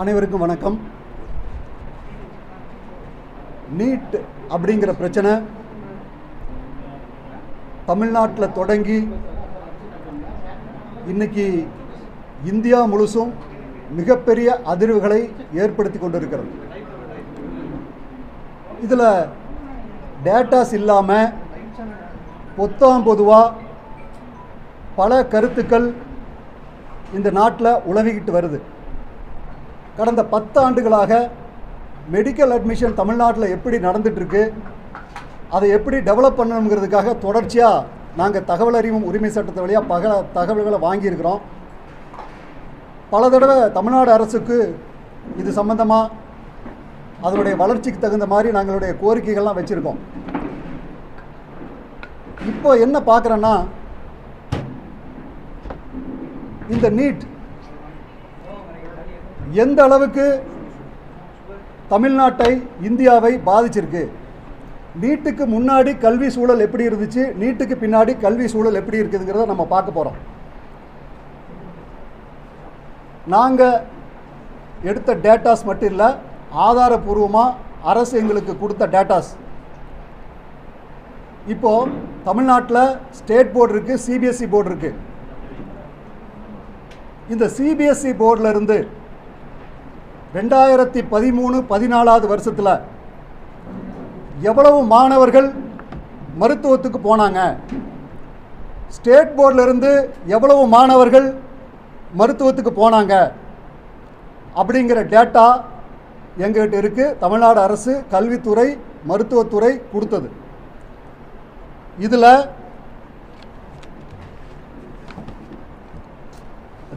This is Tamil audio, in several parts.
அனைவருக்கும் வணக்கம். நீட் அப்படிங்கிற பிரச்சனை தமிழ்நாட்டில் தொடங்கி இன்னைக்கு இந்தியா முழுசும் மிகப்பெரிய அதிர்வுகளை ஏற்படுத்தி கொண்டிருக்கிறது. இதில் டேட்டாஸ் இல்லாமல் பொத்தாம் பொதுவாக பல கருத்துக்கள் இந்த நாட்டில் உழவிக்கிட்டு வருது. கடந்த பத்து ஆண்டுகளாக மெடிக்கல் அட்மிஷன் தமிழ்நாட்டில் எப்படி நடந்துகிட்ருக்கு அதை எப்படி டெவலப் பண்ணணுங்கிறதுக்காக தொடர்ச்சியாக நாங்கள் தகவல் அறிவும் உரிமை சட்டத்தை வழியாக பக தகவல்களை வாங்கியிருக்கிறோம். பல தடவை தமிழ்நாடு அரசுக்கு இது சம்பந்தமாக அதனுடைய வளர்ச்சிக்கு தகுந்த மாதிரி நாங்களுடைய கோரிக்கைகள்லாம் வச்சுருக்கோம். இப்போ என்ன பார்க்குறேன்னா இந்த நீட் எந்த அளவுக்கு தமிழ்நாட்டை இந்தியாவை பாதிச்சிருக்கு? நீட்டுக்கு முன்னாடி கல்வி சூழல் எப்படி இருந்துச்சு? நீட்டுக்கு பின்னாடி கல்வி சூழல் எப்படி இருக்குதுங்கிறத நம்ம பார்க்க போகிறோம் நாங்கள் எடுத்த டேட்டாஸ் மட்டும் இல்லை ஆதாரபூர்வமாக அரசு எங்களுக்கு கொடுத்த டேட்டாஸ் இப்போது தமிழ்நாட்டில் ஸ்டேட் போர்டு இருக்குது சிபிஎஸ்சி போர்டு இருக்குது இந்த சிபிஎஸ்சி போர்டில் இருந்து ரெண்டாயிரத்தி பதிமூணு பதினாலாவது வருஷத்தில் எவ்வளவு மாணவர்கள் மருத்துவத்துக்கு போனாங்க? ஸ்டேட் போர்டிலிருந்து எவ்வளவு மாணவர்கள் மருத்துவத்துக்கு போனாங்க? அப்படிங்கிற டேட்டா எங்ககிட்ட இருக்குது தமிழ்நாடு அரசு கல்வித்துறை மருத்துவத்துறை கொடுத்தது. இதில்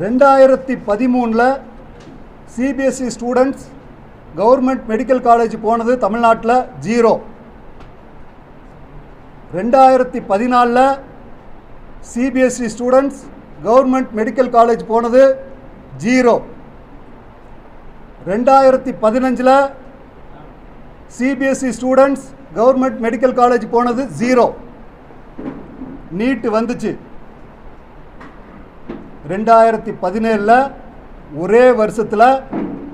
ரெண்டாயிரத்தி பதிமூணில் CBSE students government medical college போனது தமிழ்நாட்டில் ஜீரோ ரெண்டாயிரத்தி பதினாலில் CBSE students government medical college போனது ஜீரோ ரெண்டாயிரத்தி பதினஞ்சில் CBSE students government medical college போனது ஜீரோ நீட்டு வந்துச்சு. ரெண்டாயிரத்தி பதினேழில் ஒரே வருஷத்தில்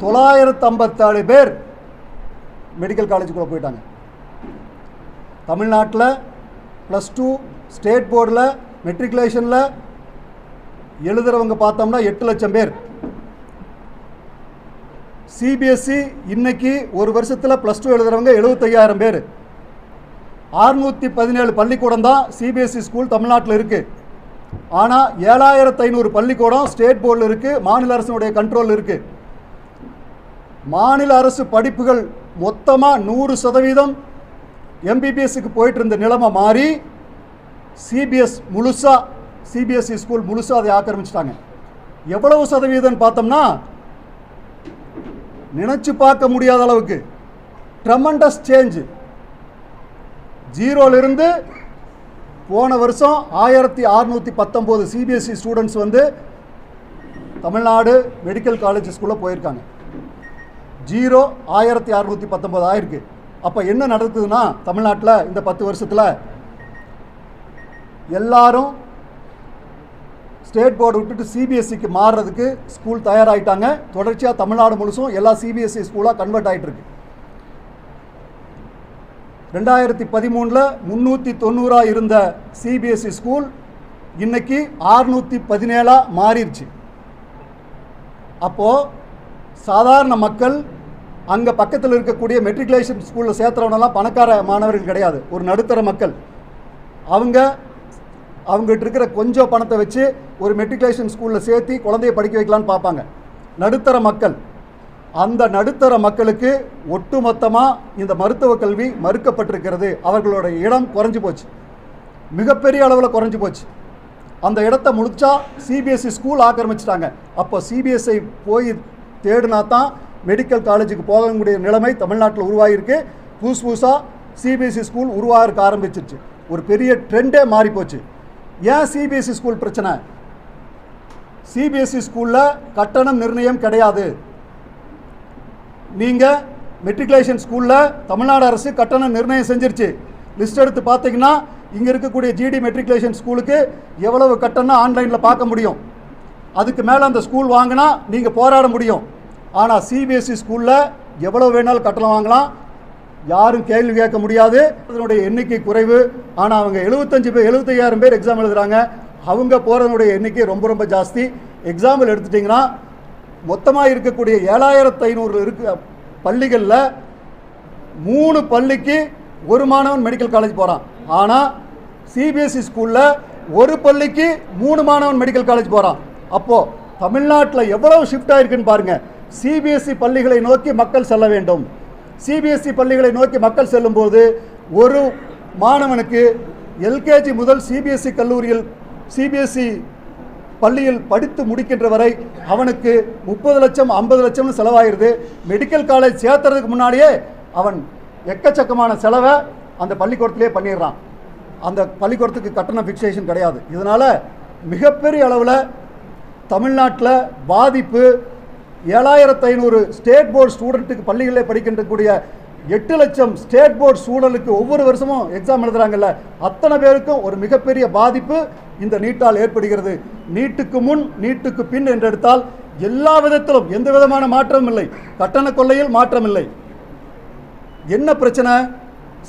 தொள்ளாயிரத்து ஐம்பத்தாறு பேர் மெடிக்கல் காலேஜுக்குள்ளே போயிட்டாங்க. தமிழ்நாட்டில் ப்ளஸ் டூ ஸ்டேட் போர்டில் மெட்ரிகுலேஷனில் எழுதுகிறவங்க பார்த்தோம்னா எட்டு லட்சம் பேர். சிபிஎஸ்சி இன்னைக்கு ஒரு வருஷத்தில் ப்ளஸ் டூ எழுதுகிறவங்க எழுபத்தையாயிரம் பேர். அறுநூற்றி பதினேழு பள்ளிக்கூடம் தான் சிபிஎஸ்சி ஸ்கூல் தமிழ்நாட்டில் இருக்குது ஆனால் ஏழாயிரத்து ஐநூறு பள்ளிக்கூடம் ஸ்டேட் போர்டில் இருக்குது மாநில அரசினுடைய கண்ட்ரோல் இருக்குது மாநில அரசு படிப்புகள் மொத்தமாக நூறு சதவீதம் எம்பிபிஎஸ்க்கு போயிட்டு இருந்த நிலைமை மாறி சிபிஎஸ் முழுசாக சிபிஎஸ்சி ஸ்கூல் முழுசாக அதை ஆக்கிரமிச்சிட்டாங்க. எவ்வளவு சதவீதம் பார்த்தோம்னா நினச்சி பார்க்க முடியாத அளவுக்கு ட்ரமண்டஸ் சேஞ்சு ஜீரோலிருந்து போன வருஷம் ஆயிரத்தி அறுநூற்றி பத்தொம்போது சிபிஎஸ்சி ஸ்டூடெண்ட்ஸ் வந்து தமிழ்நாடு மெடிக்கல் காலேஜ் ஸ்கூலில் போயிருக்காங்க. ஜீரோ ஆயிரத்தி அறுநூற்றி பத்தொம்போது ஆயிருக்கு. அப்போ என்ன நடக்குதுன்னா தமிழ்நாட்டில் இந்த பத்து வருஷத்தில் எல்லாரும் ஸ்டேட் போர்டு விட்டுட்டு சிபிஎஸ்சிக்கு மாறுறதுக்கு ஸ்கூல் தயாராகிட்டாங்க தொடர்ச்சியாக தமிழ்நாடு முழுசும் எல்லா சிபிஎஸ்சி ஸ்கூலாக கன்வெர்ட் ஆகிட்டு இருக்கு. ரெண்டாயிரத்தி பதிமூணில் முந்நூற்றி தொண்ணூறாக இருந்த சிபிஎஸ்சி ஸ்கூல் இன்றைக்கி ஆறுநூற்றி பதினேழாக மாறிடுச்சு. அப்போது சாதாரண மக்கள் அங்கே பக்கத்தில் இருக்கக்கூடிய மெட்ரிகுலேஷன் ஸ்கூலில் சேர்த்துறவனெல்லாம் பணக்கார மாணவர்கள் கிடையாது. ஒரு நடுத்தர மக்கள். அவங்க அவங்ககிட்ட இருக்கிற கொஞ்சம் பணத்தை வச்சு ஒரு மெட்ரிகுலேஷன் ஸ்கூலில் சேர்த்து குழந்தைய படிக்க வைக்கலான்னு பார்ப்பாங்க. நடுத்தர மக்கள். அந்த நடுத்தர மக்களுக்கு ஒட்டுமொத்தமாக இந்த மருத்துவ கல்வி மறுக்கப்பட்டிருக்கிறது. அவர்களோட இடம் குறைஞ்சி போச்சு. மிகப்பெரிய அளவில் குறைஞ்சு போச்சு. அந்த இடத்த முடிச்சா சிபிஎஸ்சி ஸ்கூல் ஆக்கிரமிச்சிட்டாங்க. அப்போ சிபிஎஸ்ஐ போய் தேடினா தான் மெடிக்கல் காலேஜுக்கு போகக்கூடிய நிலைமை தமிழ்நாட்டில் உருவாகியிருக்கு புதுசு புதுசாக சிபிஎஸ்சி ஸ்கூல் உருவாக ஆரம்பிச்சிருச்சு. ஒரு பெரிய ட்ரெண்டே மாறி போச்சு. ஏன் சிபிஎஸ்சி ஸ்கூல் பிரச்சனை? சிபிஎஸ்சி ஸ்கூலில் கட்டணம் நிர்ணயம் கிடையாது. நீங்கள் மெட்ரிகுலேஷன் ஸ்கூலில் தமிழ்நாடு அரசு கட்டணம் நிர்ணயம் செஞ்சிருச்சு. லிஸ்ட் எடுத்து பார்த்தீங்கன்னா இங்கே இருக்கக்கூடிய ஜிடி மெட்ரிகுலேஷன் ஸ்கூலுக்கு எவ்வளவு கட்டணம் ஆன்லைனில் பார்க்க முடியும்? அதுக்கு மேலே அந்த ஸ்கூல் வாங்கினா நீங்கள் போராட முடியும். ஆனால் சிபிஎஸ்சி ஸ்கூலில் எவ்வளோ வேணாலும் கட்டணம் வாங்கலாம். யாரும் கேள்வி கேட்க முடியாது. அதனுடைய எண்ணிக்கை குறைவு. ஆனால் அவங்க எழுபத்தஞ்சு பேர் எழுபத்தையாயிரம் பேர் எக்ஸாம் எழுதுகிறாங்க அவங்க போகிறதனுடைய எண்ணிக்கை ரொம்ப ரொம்ப ஜாஸ்தி. எக்ஸாம்பிள் எடுத்துட்டிங்கன்னா மொத்தமாக இருக்கக்கூடிய ஏழாயிரத்து ஐநூறு இருக்க பள்ளிகளில் மூணு பள்ளிக்கு ஒரு மாணவன் மெடிக்கல் காலேஜ் போகிறான் ஆனால் சிபிஎஸ்சி ஸ்கூலில் ஒரு பள்ளிக்கு மூணு மாணவன் மெடிக்கல் காலேஜ் போகிறான் அப்போது தமிழ்நாட்டில் எவ்வளவு ஷிஃப்ட் ஆகிருக்குன்னு பாருங்கள் சிபிஎஸ்சி பள்ளிகளை நோக்கி மக்கள் செல்ல வேண்டும். சிபிஎஸ்சி பள்ளிகளை நோக்கி மக்கள் செல்லும்போது ஒரு மாணவனுக்கு எல்கேஜி முதல் சிபிஎஸ்சி கல்லூரியில் சிபிஎஸ்சி பள்ளியில் படித்து முடிக்கின்ற வரை அவனுக்கு முப்பது லட்சம் ஐம்பது லட்சம்னு செலவாயிருது. மெடிக்கல் காலேஜ் சேர்த்துறதுக்கு முன்னாடியே அவன் எக்கச்சக்கமான செலவை அந்த பள்ளிக்கூடத்திலே பண்ணிடுறான். அந்த பள்ளிக்கூடத்துக்கு கட்டண ஃபிக்ஸேஷன் கிடையாது. இதனால் மிகப்பெரிய அளவில் தமிழ்நாட்டில் பாதிப்பு ஏழாயிரத்து ஐநூறு ஸ்டேட் போர்டு ஸ்டூடெண்ட்டுக்கு பள்ளிகளில் படிக்கின்றக்கூடிய எட்டு லட்சம் ஸ்டேட் போர்டு ஸ்டூடெண்ட்டுக்கு ஒவ்வொரு வருஷமும் எக்ஸாம் எழுதுகிறாங்கல்ல அத்தனை பேருக்கும் ஒரு மிகப்பெரிய பாதிப்பு. இந்த நீட்டால் ஏற்படுகிறது. நீட்டுக்கு முன் நீட்டுக்கு பின் என்றெடுத்தால் எல்லா விதத்திலும் எந்த விதமான மாற்றமும் இல்லை. கட்டண கொள்ளையில் மாற்றம் இல்லை. என்ன பிரச்சனை?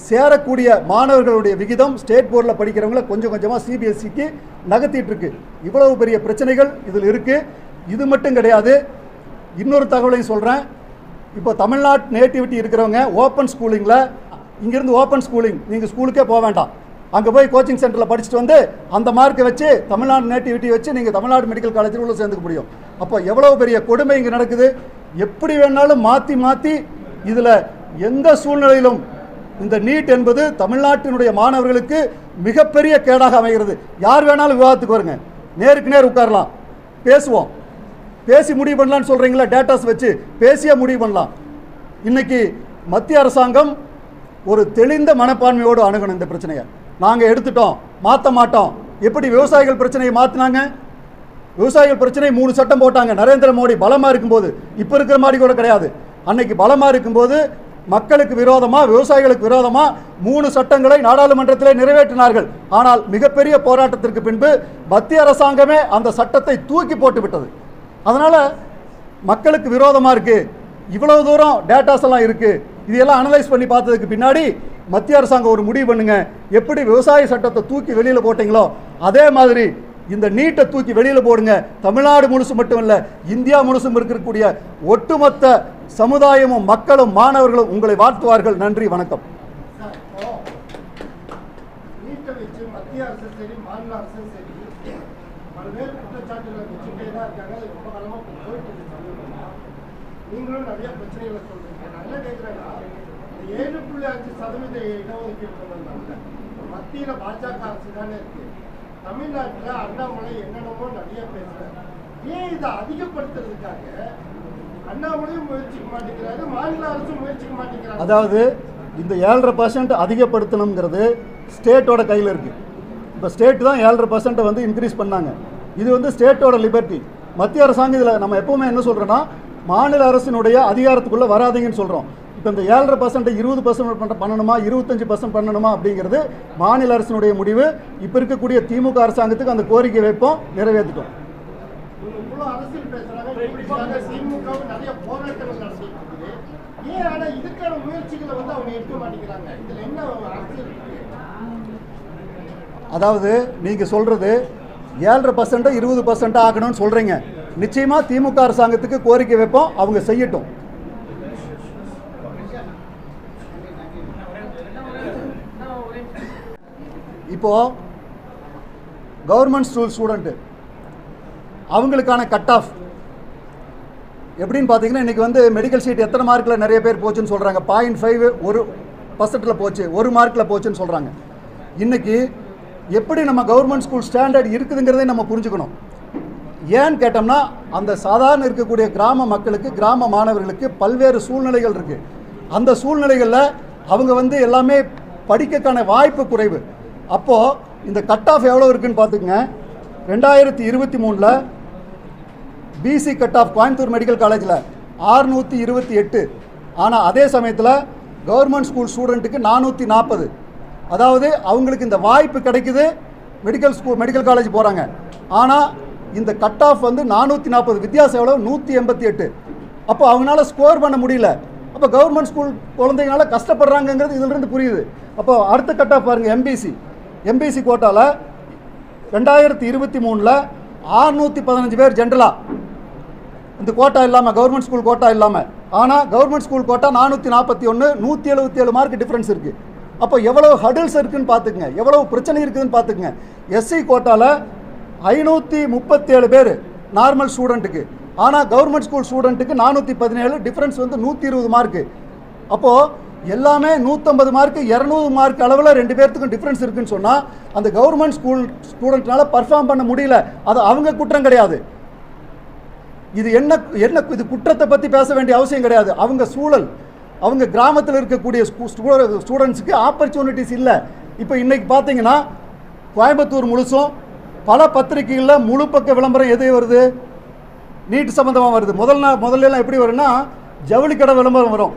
சேரக்கூடிய மாணவர்களுடைய விகிதம் ஸ்டேட் போர்டில் படிக்கிறவங்கள கொஞ்சம் கொஞ்சமாக சிபிஎஸ்சிக்கு நகர்த்திட்டு இருக்கு இவ்வளவு பெரிய பிரச்சனைகள் இதில் இருக்குது இது மட்டும் கிடையாது. இன்னொரு தகவலையும் சொல்கிறேன் இப்போ தமிழ்நாட்டு நேட்டிவிட்டி இருக்கிறவங்க ஓப்பன் ஸ்கூலிங்கில் இங்கேருந்து ஓப்பன் ஸ்கூலிங் நீங்கள் ஸ்கூலுக்கே போக வேண்டாம். அங்கே போய் கோச்சிங் சென்டரில் படிச்சுட்டு வந்து அந்த மார்க்கை வச்சு தமிழ்நாடு நேட்டிவிட்டி வச்சு நீங்கள் தமிழ்நாடு மெடிக்கல் காலேஜில் உள்ளே சேர்ந்துக்க முடியும். அப்போ எவ்வளோ பெரிய கொடுமை இங்கே நடக்குது? எப்படி வேணாலும் மாற்றி மாற்றி இதில் எந்த சூழ்நிலையிலும் இந்த நீட் என்பது தமிழ்நாட்டினுடைய மாணவர்களுக்கு மிகப்பெரிய கேடாக அமைகிறது. யார் வேணாலும் விவாதத்துக்கு வருங்க. நேருக்கு நேர் உட்காரலாம். பேசுவோம். பேசி முடிவு பண்ணலான்னு சொல்கிறீங்களா டேட்டாஸ் வச்சு பேசியே முடிவு பண்ணலாம். இன்னைக்கு மத்திய அரசாங்கம் ஒரு தெளிந்த மனப்பான்மையோடு அணுகணும் இந்த பிரச்சனையை. நாங்கள் எடுத்துட்டோம் மாற்ற மாட்டோம். எப்படி விவசாயிகள் பிரச்சனையை மாற்றினாங்க விவசாயிகள் பிரச்சனை மூணு சட்டம் போட்டாங்க. நரேந்திர மோடி பலமாக இருக்கும்போது இப்போ இருக்கிற மாதிரி கூட கிடையாது. அன்னைக்கு பலமாக இருக்கும்போது மக்களுக்கு விரோதமாக விவசாயிகளுக்கு விரோதமாக மூணு சட்டங்களை நாடாளுமன்றத்திலே நிறைவேற்றினார்கள். ஆனால் மிகப்பெரிய போராட்டத்திற்கு பின்பு மத்திய அரசாங்கமே அந்த சட்டத்தை தூக்கி போட்டு விட்டது. அதனால் மக்களுக்கு விரோதமாக இருக்குது இவ்வளவு தூரம் டேட்டாஸ் எல்லாம் இருக்குது இதெல்லாம் அனலைஸ் பண்ணி பார்த்ததுக்கு பின்னாடி மத்திய அரசாங்கம் ஒரு முடிவு பண்ணுங்க. எப்படி விவசாய சட்டத்தை தூக்கி வெளியில் போட்டீங்களோ அதே மாதிரி இந்த நீட்டை தூக்கி வெளியில் போடுங்க. தமிழ்நாடு முழுசும் மட்டும் இல்லை இந்தியா முழுசும் இருக்கக்கூடிய ஒட்டுமொத்த சமுதாயமும் மக்களும் மாணவர்களும் உங்களை வாழ்த்துவார்கள். நன்றி வணக்கம். நீங்களும் நிறைய பிரச்சனைகளை சொல்றீங்க. நல்லா கேட்குறேன்னா ஏழு புள்ளி அஞ்சு சதவீத இடஒதுக்கீடு கொண்டு வந்தாங்க மத்தியில பாஜக அரசு தானே இருக்கு தமிழ்நாட்டில் அண்ணாமலை என்னென்னமோ நிறைய பேசுறாரு ஏன் இதை அதிகப்படுத்துறதுக்காக அண்ணாமலையும் முயற்சிக்க மாட்டேங்கிறாரு மாநில அரசும் முயற்சிக்க மாட்டேங்கிறாங்க அதாவது இந்த ஏழரை பர்சன்ட் அதிகப்படுத்தணுங்கிறது ஸ்டேட்டோட கையில் இருக்குது இப்போ ஸ்டேட் தான் ஏழரை பர்சன்ட்டை வந்து இன்க்ரீஸ் பண்ணாங்க. இது வந்து ஸ்டேட்டோட லிபர்ட்டி மத்திய அரசாங்கம் இதில் நம்ம எப்பவுமே என்ன சொல்கிறோன்னா மாநில அரசினுடைய அதிகாரத்துக்குள்ளே வராதிங்கன்னு சொல்கிறோம் இப்போ இந்த ஏழரை பர்சன்ட் இருபது பர்சன்ட் பண்ண பண்ணணுமா? இருபத்தஞ்சி பர்சன்ட் பண்ணணுமா? அப்படிங்கிறது மாநில அரசினுடைய முடிவு. இப்போ இருக்கக்கூடிய திமுக அரசாங்கத்துக்கு அந்த கோரிக்கை வைப்போம் நிறைவேற்றிட்டோம். அதாவது நீங்கள் சொல்கிறது ஏழரை பர்சண்ட்டை இருபது பர்சண்ட்டாக ஆக்கணும்னு சொல்கிறீங்க நிச்சயமாக திமுக அரசாங்கத்துக்கு கோரிக்கை வைப்போம் அவங்க செய்யட்டும். இப்போது கவர்மெண்ட் ஸ்கூல் ஸ்டூடெண்ட்டு அவங்களுக்கான கட் ஆஃப் எப்படின்னு பார்த்தீங்கன்னா இன்றைக்கி வந்து மெடிக்கல் சீட் எத்தனை மார்க்கில் நிறைய பேர் போச்சுன்னு சொல்கிறாங்க பாயிண்ட் ஃபைவ் ஒரு பர்சன்ட்டில் போச்சு ஒரு மார்க்கில் போச்சுன்னு சொல்கிறாங்க இன்றைக்கி எப்படி நம்ம கவர்மெண்ட் ஸ்கூல் ஸ்டாண்டர்ட் இருக்குதுங்கிறதே நம்ம புரிஞ்சுக்கணும். ஏன்னு கேட்டோம்னா அந்த சாதாரண இருக்கக்கூடிய கிராம மக்களுக்கு கிராம மாணவர்களுக்கு பல்வேறு சூழ்நிலைகள் இருக்குது அந்த சூழ்நிலைகளில் அவங்க வந்து எல்லாமே படிக்கக்கான வாய்ப்பு குறைவு. அப்போது இந்த கட் ஆஃப் எவ்வளோ இருக்குன்னு பார்த்துக்குங்க. ரெண்டாயிரத்தி இருபத்தி மூணில் BC cut off Coimbatore medical காலேஜில் ஆறுநூற்றி இருபத்தி எட்டு. ஆனால் அதே சமயத்தில் கவர்மெண்ட் ஸ்கூல் ஸ்டூடெண்ட்டுக்கு நானூற்றி நாற்பது அதாவது அவங்களுக்கு இந்த வாய்ப்பு கிடைக்குது மெடிக்கல் ஸ்கூல் மெடிக்கல் காலேஜ் போகிறாங்க ஆனால் இந்த கட் ஆஃப் வந்து நானூற்றி நாற்பது வித்தியாசம் எவ்வளோ நூற்றி எண்பத்தி எட்டு. அப்போ அவங்களால ஸ்கோர் பண்ண முடியல. அப்போ கவர்மெண்ட் ஸ்கூல் குழந்தைங்களால கஷ்டப்படுறாங்கங்கிறது இதிலிருந்து புரியுது. அப்போ அடுத்த கட் ஆஃப் பாருங்கள் எம்பிசி எம்பிசி கோட்டாவில் ரெண்டாயிரத்தி இருபத்தி மூணில் ஆறுநூற்றி பதினஞ்சு பேர் ஜென்ரலாக இந்த கோட்டா இல்லாமல் கவர்மெண்ட் ஸ்கூல் கோட்டா இல்லாமல் ஆனால் கவர்மெண்ட் ஸ்கூல் கோட்டா நானூற்றி நாற்பத்தி ஒன்று நூற்றி எழுபத்தி ஏழு மார்க் டிஃப்ரென்ஸ் இருக்குது அப்போ எவ்வளோ ஹடில்ஸ் இருக்குன்னு பார்த்துக்குங்க. எவ்வளோ பிரச்சனை இருக்குதுன்னு பார்த்துக்குங்க. எஸ்சி கோட்டாவில் ஐநூற்றி முப்பத்தேழு பேர் நார்மல் ஸ்டூடெண்ட்டுக்கு ஆனால் கவர்மெண்ட் ஸ்கூல் ஸ்டூடெண்ட்டுக்கு நானூற்றி பதினேழு டிஃப்ரென்ஸ் வந்து நூற்றி இருபது மார்க்கு அப்போது எல்லாமே நூற்றம்பது மார்க்கு இரநூறு மார்க் அளவில் ரெண்டு பேர்த்துக்கும் டிஃப்ரென்ஸ் இருக்குன்னு சொன்னால் அந்த கவர்மெண்ட் ஸ்கூல் ஸ்டூடெண்ட்னால பர்ஃபார்ம் பண்ண முடியல. அது அவங்க குற்றம் கிடையாது. இது என்ன என்ன இது குற்றத்தை பற்றி பேச வேண்டிய அவசியம் கிடையாது. அவங்க சூழல் அவங்க கிராமத்தில் இருக்கக்கூடிய ஸ்டூடெண்ட்ஸுக்கு ஆப்பர்ச்சுனிட்டிஸ் இல்லை. இப்போ இன்றைக்கி பார்த்தீங்கன்னா கோயம்புத்தூர் முழுசும் பல பத்திரிகைகளில் முழு பக்க விளம்பரம் எது வருது? நீட் சம்மந்தமாக வருது. முதல் நாள் முதல்ல எல்லாம் எப்படி வரும்னா ஜவுளி கடை விளம்பரம் வரும்.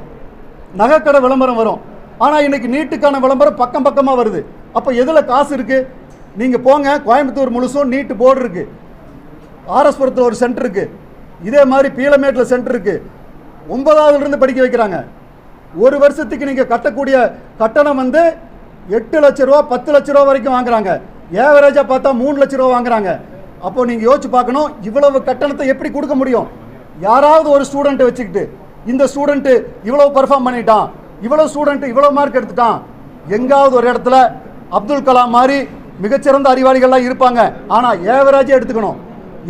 நகைக்கடை விளம்பரம் வரும். ஆனால் இன்னைக்கு நீட்டுக்கான விளம்பரம் பக்கம் பக்கமாக வருது. அப்போ எதில் காசு இருக்குது நீங்கள் போங்க கோயம்புத்தூர் முழுசும் நீட்டு போர்டு இருக்குது ஆர்எஸ்புரத்தில் ஒரு சென்டர் இருக்குது இதே மாதிரி பீலமேட்டில் சென்டர் இருக்குது ஒன்பதாவதுலேருந்து படிக்க வைக்கிறாங்க. ஒரு வருஷத்துக்கு நீங்கள் கட்டக்கூடிய கட்டணம் வந்து எட்டு லட்ச ரூபா பத்து லட்ச ரூபா வரைக்கும் வாங்குறாங்க. ஏவரேஜாக பார்த்தா மூணு லட்ச ரூபா வாங்குறாங்க. அப்போ நீங்கள் யோசிச்சு பார்க்கணும் இவ்வளவு கட்டணத்தை எப்படி கொடுக்க முடியும்? யாராவது ஒரு ஸ்டூடெண்ட்டை வச்சுக்கிட்டு இந்த ஸ்டூடெண்ட்டு இவ்வளோ பர்ஃபார்ம் பண்ணிட்டான் இவ்வளோ ஸ்டூடெண்ட் இவ்வளோ மார்க் எடுத்துட்டான். எங்காவது ஒரு இடத்துல அப்துல் கலாம் மாதிரி மிகச்சிறந்த அறிவாளிகள்லாம் இருப்பாங்க. ஆனால் ஏவரேஜாக எடுத்துக்கணும்.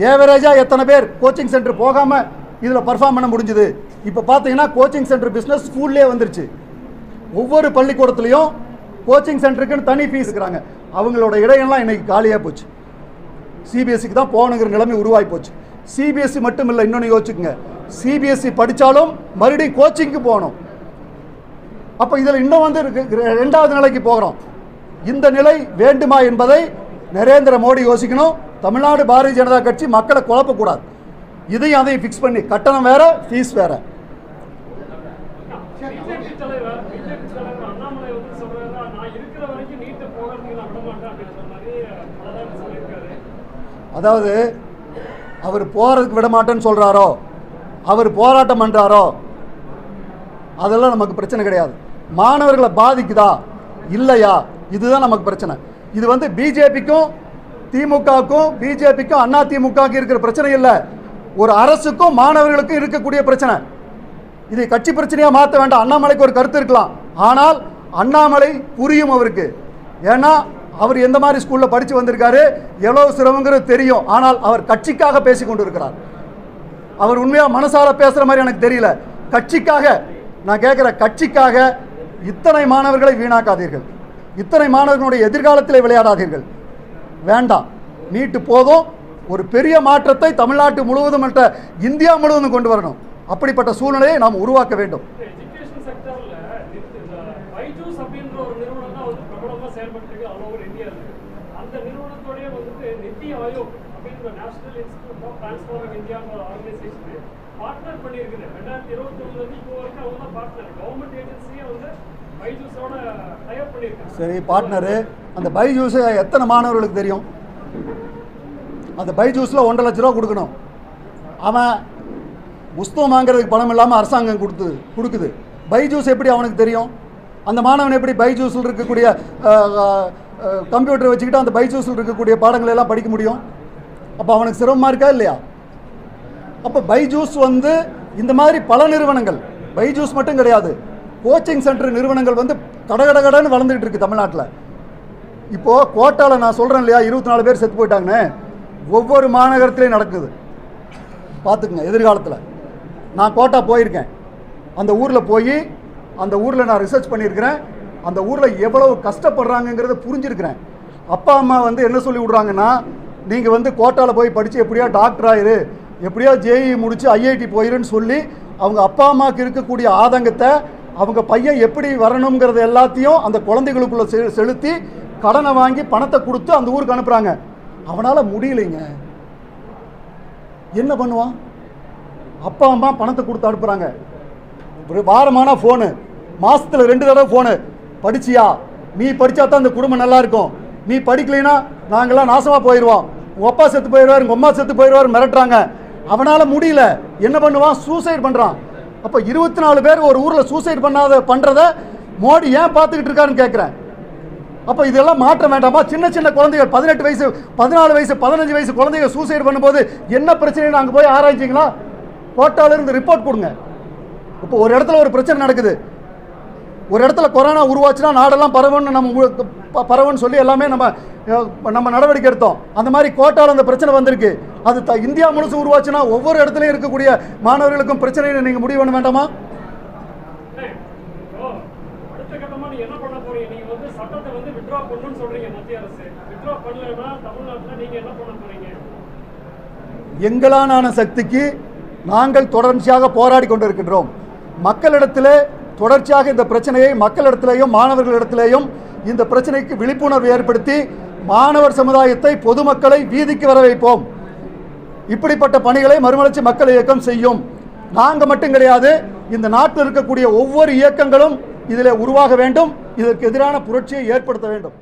ஏவரேஜாக எத்தனை பேர் கோச்சிங் சென்டர் போகாமல் இதில் பர்ஃபார்ம் பண்ண முடிஞ்சுது? இப்போ பார்த்தீங்கன்னா கோச்சிங் சென்டர் பிஸ்னஸ் ஸ்கூல்லே வந்துருச்சு. ஒவ்வொரு பள்ளிக்கூடத்துலையும் கோச்சிங் சென்டருக்குன்னு தனி ஃபீஸ் இருக்கிறாங்க. அவங்களோட இடையெல்லாம் இன்னைக்கு காலியாக போச்சு. சிபிஎஸ்சிக்கு தான் போகணுங்கிற நிலைமை உருவாகி போச்சு. சிபிஎஸ்சி மட்டும் இல்லை இன்னொன்று யோசிச்சுக்கோங்க. சிபிஎஸ்சி படித்தாலும் மறுபடியும் கோச்சிங்க்கு போகணும். அப்போ இதில் இன்னும் வந்து ரெண்டாவது நிலைக்கு போகிறோம். இந்த நிலை வேண்டுமா என்பதை நரேந்திர மோடி யோசிக்கணும். தமிழ்நாடு பாரதிய ஜனதா கட்சி மக்களை குழப்பக்கூடாது. இதையும் அதையும் ஃபிக்ஸ் பண்ணி கட்டணம் வேற ஃபீஸ் வேற. அதாவது அவர் போகிறதுக்கு விட மாட்டேன்னு சொல்கிறாரோ அவர் போராட்டம் பண்ணுறாரோ அதெல்லாம் நமக்கு பிரச்சனை கிடையாது. மாணவர்களை பாதிக்குதா? இல்லையா? இதுதான் நமக்கு பிரச்சனை. இது வந்து பிஜேபிக்கும் திமுகவுக்கும் பிஜேபிக்கும் அண்ணா திமுகவுக்கும் இருக்கிற பிரச்சனை இல்லை. ஒரு அரசுக்கும் மாணவர்களுக்கும் இருக்கக்கூடிய பிரச்சனை. இதை கட்சி பிரச்சனையாக மாற்ற வேண்டாம். அண்ணாமலைக்கு ஒரு கருத்து இருக்கலாம். ஆனால் அண்ணாமலை புரியும் அவருக்கு. ஏன்னா அவர் எந்த மாதிரி ஸ்கூலில் படித்து வந்திருக்காரு? எவ்வளோ சிரமங்கிறது தெரியும். ஆனால் அவர் கட்சிக்காக பேசிக்கொண்டு இருக்கிறார் அவர் உண்மையாக மனசால பேசுகிற மாதிரி எனக்கு தெரியல. கட்சிக்காக நான் கேட்குற கட்சிக்காக இத்தனை மாணவர்களை வீணாக்காதீர்கள். இத்தனை மாணவர்களுடைய எதிர்காலத்தில் விளையாடாதீர்கள். வேண்டாம். நீட்டு போதும். ஒரு பெரிய மாற்றத்தை தமிழ்நாட்டு முழுவதும் மற்ற இந்தியா முழுவதும் கொண்டு வரணும். அப்படிப்பட்ட சூழ்நிலையை நாம் உருவாக்க வேண்டும் எஜுகேஷன் செக்டர்ல இந்த பைஜூஸ் அப்படின்ற ஒரு நிறுவனம் தான் வந்து பிரபலமா செயல்பட்டு இருக்கு ஆல் ஓவர் இந்தியாவில் அந்த நிறுவனத்தோடய வந்துட்டு நித்தி ஆயோக் அப்படின்ற நேஷனல் இன்ஸ்டியூட் ஆஃப் டிரான்ஸ்ஃபார்மிங் இந்தியாங்கிற ஆர்கனைசேஷன் பார்ட்னர் பண்ணியிருக்குது ரெண்டாயிரத்தி இருபத்தி ஒண்ணுலேருந்து இப்போ வரைக்கும் அவங்க தான் பார்ட்னர் கவர்மெண்ட் ஏஜென்சியே வந்து பைஜூஸோட டைப் பண்ணியிருக்காங்க சரி பார்ட்னரு அந்த பைஜூஸ் எத்தனை மாணவர்களுக்கு தெரியும்? அந்த பைஜூஸில் ஒன்றரை லட்ச ரூபா கொடுக்கணும். அவன் புஸ்தகம் வாங்குறதுக்கு பணம் இல்லாமல் அரசாங்கம் கொடுத்து கொடுக்குது. பைஜூஸ் எப்படி அவனுக்கு தெரியும்? அந்த மாணவன் எப்படி பைஜூஸில் இருக்கக்கூடிய கம்ப்யூட்டர் வச்சுக்கிட்டு அந்த பைஜூஸில் இருக்கக்கூடிய பாடங்களை எல்லாம் படிக்க முடியும்? அப்போ அவனுக்கு சிரமமாக இருக்கா இல்லையா? அப்போ பைஜூஸ் வந்து இந்த மாதிரி பல நிறுவனங்கள் பைஜூஸ் மட்டும் கிடையாது. கோச்சிங் சென்டர் நிறுவனங்கள் வந்து கடகடகடன்னு வளர்ந்துகிட்டு இருக்கு தமிழ்நாட்டில். இப்போது கோட்டாவில் நான் சொல்கிறேன் இல்லையா இருபத்தி நாலு பேர் செத்து போயிட்டாங்கன்னு? ஒவ்வொரு மாநகரத்துலேயும் நடக்குது. பார்த்துக்குங்க எதிர்காலத்தில். நான் கோட்டா போயிருக்கேன். அந்த ஊரில் போய் அந்த ஊரில் நான் ரிசர்ச் பண்ணியிருக்கிறேன். அந்த ஊரில் எவ்வளவு கஷ்டப்படுறாங்கங்கிறத புரிஞ்சிருக்கிறேன். அப்பா அம்மா வந்து என்ன சொல்லி விட்றாங்கன்னா நீங்கள் வந்து கோட்டாவில் போய் படித்து எப்படியா டாக்டர் ஆயிரு எப்படியா ஜேஇ முடித்து ஐஐடி போயிருன்னு சொல்லி அவங்க அப்பா அம்மாவுக்கு இருக்கக்கூடிய ஆதங்கத்தை அவங்க பையன் எப்படி வரணுங்கிறது எல்லாத்தையும் அந்த குழந்தைகளுக்குள்ள செ செலுத்தி கடனை வாங்கி பணத்தை கொடுத்து அந்த ஊருக்கு அனுப்புகிறாங்க அவனால் முடியலைங்க. என்ன பண்ணுவான்? அப்பா அம்மா பணத்தை கொடுத்து அனுப்புகிறாங்க ஒரு வாரமான ஃபோனு மாதத்தில் ரெண்டு தடவை ஃபோனு படிச்சியா? நீ படித்தா தான் இந்த குடும்பம் நல்லா இருக்கும். நீ படிக்கலைன்னா நாங்களாம் நாசமாக போயிடுவோம் உங்கள் அப்பா செத்து போயிடுவார் உங்கள் அம்மா செத்து போயிடுவார் மிரட்டுறாங்க. அவனால் முடியல. என்ன பண்ணுவான்? சூசைட் பண்ணுறான் அப்போ இருபத்தி நாலு பேர் ஒரு ஊரில் சூசைட் பண்ணாத பண்ணுறத மோடி ஏன் பார்த்துக்கிட்டு இருக்காருன்னு கேட்குறேன் அப்போ இதெல்லாம் மாற்ற வேண்டாமா? சின்ன சின்ன குழந்தைகள் பதினெட்டு வயசு பதினாலு வயசு பதினஞ்சு வயசு குழந்தைங்க சூசைட் பண்ணும்போது என்ன பிரச்சனைன்னு அங்கே போய் ஆராய்ச்சிங்களா? கோட்டால இருந்து ரிப்போர்ட் கொடுங்க. இப்போ ஒரு இடத்துல ஒரு பிரச்சனை நடக்குது. ஒரு இடத்துல கொரோனா உருவாச்சுன்னா நாடெல்லாம் பரவுன்னு நம்ம பரவன்னு ப- பரவுன்னு சொல்லி எல்லாமே நம்ம நம்ம நடவடிக்கை எடுத்தோம். அந்த மாதிரி கோட்டால அந்த பிரச்சனை வந்திருக்கு. அது த இந்தியா முழுசு உருவாச்சுன்னா ஒவ்வொரு இடத்துலையும் இருக்கக்கூடிய மாணவர்களுக்கும் பிரச்சனையை நீங்கள் முடிவு பண்ண வேண்டாமா? எங்களான சக்திக்கு நாங்கள் தொடர்ச்சியாக போராடி கொண்டிருக்கின்றோம். மக்களிடத்திலே தொடர்ச்சியாக இந்த பிரச்சனையை மக்களிடத்திலேயும் மாணவர்களிடத்திலேயும் இந்த பிரச்சனைக்கு விழிப்புணர்வு ஏற்படுத்தி மாணவர் சமுதாயத்தை பொதுமக்களை வீதிக்கு வர வைப்போம் இப்படிப்பட்ட பணிகளை மறுமலர்ச்சி மக்கள் இயக்கம் செய்யும். நாங்கள் மட்டும் கிடையாது இந்த நாட்டில் இருக்கக்கூடிய ஒவ்வொரு இயக்கங்களும் இதில் உருவாக வேண்டும். இதற்கு எதிரான புரட்சியை ஏற்படுத்த வேண்டும்.